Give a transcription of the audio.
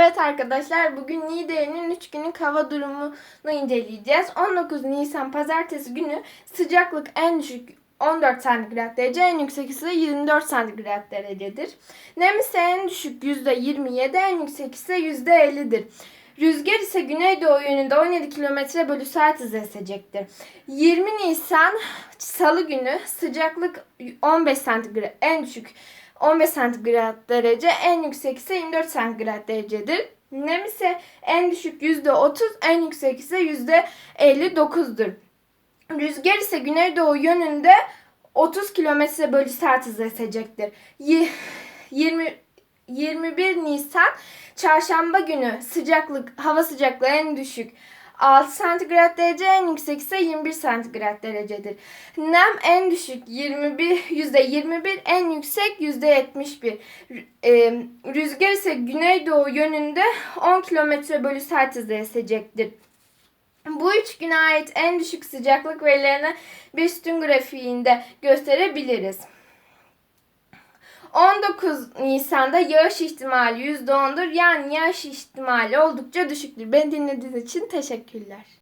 Evet arkadaşlar bugün Niğde'nin 3 günlük hava durumunu inceleyeceğiz. 19 Nisan pazartesi günü sıcaklık en düşük 14 santigrat derece, en yüksek ise 24 santigrat derecedir. Nem ise en düşük %27, en yüksek ise %50'dir. Rüzgar ise güneydoğu yönünde 17 km bölü saat hızı esecektir. 20 Nisan Salı günü sıcaklık 15 santigrat, en düşük 15 santigrat derece, en yüksek ise 24 santigrat derecedir. Nem ise en düşük %30, en yüksek ise %59'dur. Rüzgar ise güneydoğu yönünde 30 km bölü saat hızı esecektir. Y- 20 21 Nisan çarşamba günü sıcaklık hava sıcaklığı en düşük 6 santigrat derece en yüksek ise 21 santigrat derecedir. Nem en düşük 21 yüzde 21 en yüksek yüzde 71. Rü- e, Rüzgar ise güneydoğu yönünde 10 kilometre bölü saat hızı esecektir. Bu üç güne ait en düşük sıcaklık verilerini bir sütun grafiğinde gösterebiliriz. 19 Nisan'da yağış ihtimali %10'dur. Yani yağış ihtimali oldukça düşüktür. Beni dinlediğiniz için teşekkürler.